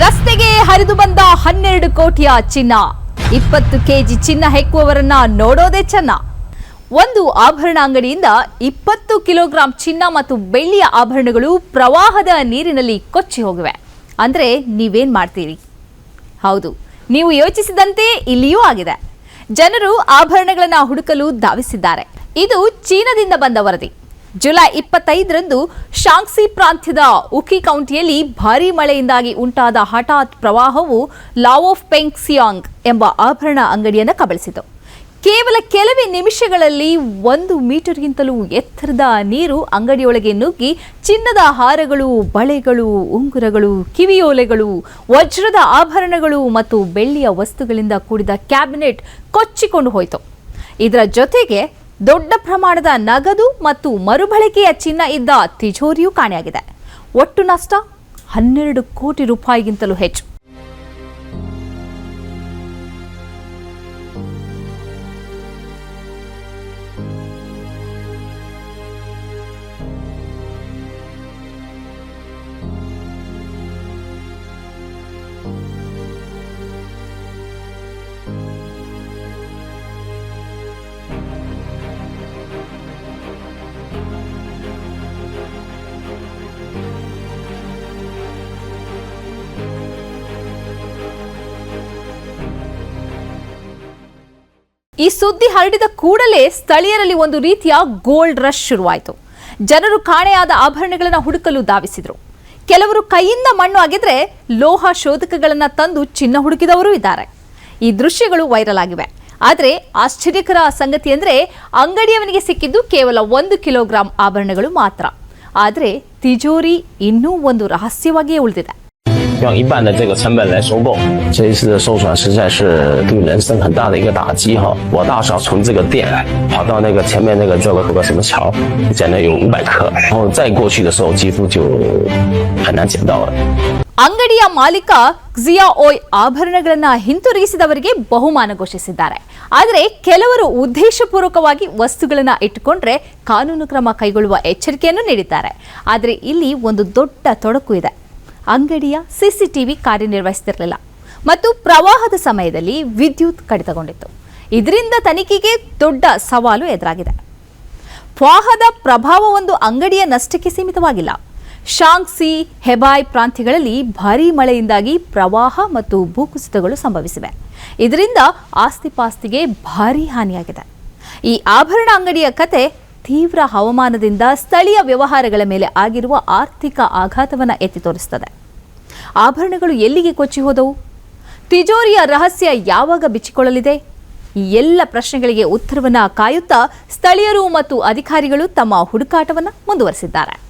ರಸ್ತೆಗೆ ಹರಿದು ಬಂದ ಹನ್ನೆರಡು ಕೋಟಿಯ ಚಿನ್ನ. ಇಪ್ಪತ್ತು ಕೆಜಿ ಚಿನ್ನ ಹೆಕ್ಕುವವರನ್ನ ನೋಡೋದೇ ಚೆನ್ನ. ಒಂದು ಆಭರಣ ಅಂಗಡಿಯಿಂದ ಇಪ್ಪತ್ತು ಕಿಲೋಗ್ರಾಂ ಚಿನ್ನ ಮತ್ತು ಬೆಳ್ಳಿಯ ಆಭರಣಗಳು ಪ್ರವಾಹದ ನೀರಿನಲ್ಲಿ ಕೊಚ್ಚಿ ಹೋಗಿವೆ. ಅಂದ್ರೆ ನೀವೇನ್ ಮಾಡ್ತೀರಿ? ಹೌದು, ನೀವು ಯೋಚಿಸಿದಂತೆ ಇಲ್ಲಿಯೂ ಆಗಿದೆ. ಜನರು ಆಭರಣಗಳನ್ನ ಹುಡುಕಲು ಧಾವಿಸಿದ್ದಾರೆ. ಇದು ಚೀನಾದಿಂದ ಬಂದ ವರದಿ. ಜುಲೈ ಇಪ್ಪತ್ತೈದರಂದು ಶಾಂಕ್ಸಿ ಪ್ರಾಂತ್ಯದ ಉಕಿ ಕೌಂಟಿಯಲ್ಲಿ ಭಾರೀ ಮಳೆಯಿಂದಾಗಿ ಉಂಟಾದ ಹಠಾತ್ ಪ್ರವಾಹವು ಲಾವ್ ಆಫ್ ಪೆಂಗ್ಸಿಯಾಂಗ್ ಎಂಬ ಆಭರಣ ಅಂಗಡಿಯನ್ನು ಕಬಳಿಸಿತು. ಕೇವಲ ಕೆಲವೇ ನಿಮಿಷಗಳಲ್ಲಿ ಒಂದು ಮೀಟರ್ಗಿಂತಲೂ ಎತ್ತರದ ನೀರು ಅಂಗಡಿಯೊಳಗೆ ನುಗ್ಗಿ ಚಿನ್ನದ ಹಾರಗಳು, ಬಳೆಗಳು, ಉಂಗುರಗಳು, ಕಿವಿಯೋಲೆಗಳು, ವಜ್ರದ ಆಭರಣಗಳು ಮತ್ತು ಬೆಳ್ಳಿಯ ವಸ್ತುಗಳಿಂದ ಕೂಡಿದ ಕ್ಯಾಬಿನೆಟ್ ಕೊಚ್ಚಿಕೊಂಡು ಹೋಯಿತು. ಇದರ ಜೊತೆಗೆ ದೊಡ್ಡ ಪ್ರಮಾಣದ ನಗದು ಮತ್ತು ಮರುಬಳಕೆಯ ಚಿನ್ನ ಇದ್ದ ತಿಜೋರಿಯೂ ಕಾಣೆಯಾಗಿದೆ. ಒಟ್ಟು ನಷ್ಟ ಹನ್ನೆರಡು ಕೋಟಿ ರೂಪಾಯಿಗಿಂತಲೂ ಹೆಚ್ಚು. ಈ ಸುದ್ದಿ ಹರಡಿದ ಕೂಡಲೇ ಸ್ಥಳೀಯರಲ್ಲಿ ಒಂದು ರೀತಿಯ ಗೋಲ್ಡ್ ರಶ್ ಶುರುವಾಯಿತು. ಜನರು ಕಾಣೆಯಾದ ಆಭರಣಗಳನ್ನು ಹುಡುಕಲು ಧಾವಿಸಿದರು. ಕೆಲವರು ಕೈಯಿಂದ ಮಣ್ಣು ಆಗಿದ್ರೆ ಲೋಹ ಶೋಧಕಗಳನ್ನು ತಂದು ಚಿನ್ನ ಹುಡುಕಿದವರು ಇದ್ದಾರೆ. ಈ ದೃಶ್ಯಗಳು ವೈರಲ್ ಆಗಿವೆ. ಆದರೆ ಆಶ್ಚರ್ಯಕರ ಸಂಗತಿ ಅಂದರೆ ಅಂಗಡಿಯವನಿಗೆ ಸಿಕ್ಕಿದ್ದು ಕೇವಲ ಒಂದು ಕಿಲೋಗ್ರಾಂ ಆಭರಣಗಳು ಮಾತ್ರ. ಆದರೆ ತಿಜೋರಿ ಇನ್ನೂ ಒಂದು ರಹಸ್ಯವಾಗಿಯೇ ಉಳಿದಿದೆ. 用一半的这个成本来收购，这一次的受损实在是对人生很大的一个打击哈。我大小从这个店跑到那个前面那个这个有个什么桥，捡了有五百克，然后再过去的时候几乎就很难捡到了。 ಅಂಗಡಿಯ ಮಾಲೀಕ ಜಿಯಾ ಓಯ್ ಆಭರಣಗಳನ್ನ ಹಿಂತಿರುಗಿಸಿದವರಿಗೆ ಬಹುಮಾನ ಘೋಷಿಸಿದ್ದಾರೆ ಆದರೆ ಕೆಲವರು ಉದ್ದೇಶಪೂರ್ವಕವಾಗಿ ವಸ್ತುಗಳನ್ನ ಇಟ್ಟುಕೊಂಡ್ರೆ ಕಾನೂನು ಕ್ರಮ ಕೈಗೊಳ್ಳುವ ಎಚ್ಚರಿಕೆಯನ್ನು ನೀಡಿದ್ದಾರೆ ಆದರೆ ಇಲ್ಲಿ ಒಂದು ದೊಡ್ಡ ತೊಡಕು ಇದೆ ಅಂಗಡಿಯ ಸಿಸಿಟಿವಿ ಕಾರ್ಯನಿರ್ವಹಿಸುತ್ತಿರಲಿಲ್ಲ ಮತ್ತು ಪ್ರವಾಹದ ಸಮಯದಲ್ಲಿ ವಿದ್ಯುತ್ ಕಡಿತಗೊಂಡಿತ್ತು. ಇದರಿಂದ ತನಿಖೆಗೆ ದೊಡ್ಡ ಸವಾಲು ಎದುರಾಗಿದೆ. ಪ್ರವಾಹದ ಪ್ರಭಾವ ಒಂದು ಅಂಗಡಿಯ ನಷ್ಟಕ್ಕೆ ಸೀಮಿತವಾಗಿಲ್ಲ. ಶಾಂಗ್ಸಿ, ಹೆಬಾಯ್ ಪ್ರಾಂತ್ಯಗಳಲ್ಲಿ ಭಾರೀ ಮಳೆಯಿಂದಾಗಿ ಪ್ರವಾಹ ಮತ್ತು ಭೂಕುಸಿತಗಳು ಸಂಭವಿಸಿವೆ. ಇದರಿಂದ ಆಸ್ತಿಪಾಸ್ತಿಗೆ ಭಾರೀ ಹಾನಿಯಾಗಿದೆ. ಈ ಆಭರಣ ಅಂಗಡಿಯ ಕತೆ ತೀವ್ರ ಹವಾಮಾನದಿಂದ ಸ್ಥಳೀಯ ವ್ಯವಹಾರಗಳ ಮೇಲೆ ಆಗಿರುವ ಆರ್ಥಿಕ ಆಘಾತವನ್ನು ಎತ್ತಿ ತೋರಿಸುತ್ತದೆ ಆಭರಣಗಳು ಎಲ್ಲಿಗೆ ಕೊಚ್ಚಿ ಹೋದವು? ತಿಜೋರಿಯ ರಹಸ್ಯ ಯಾವಾಗ ಬಿಚ್ಚಿಕೊಳ್ಳಲಿದೆ? ಈ ಎಲ್ಲ ಪ್ರಶ್ನೆಗಳಿಗೆ ಉತ್ತರವನ್ನು ಕಾಯುತ್ತಾ ಸ್ಥಳೀಯರು ಮತ್ತು ಅಧಿಕಾರಿಗಳು ತಮ್ಮ ಹುಡುಕಾಟವನ್ನು ಮುಂದುವರೆಸಿದ್ದಾರೆ.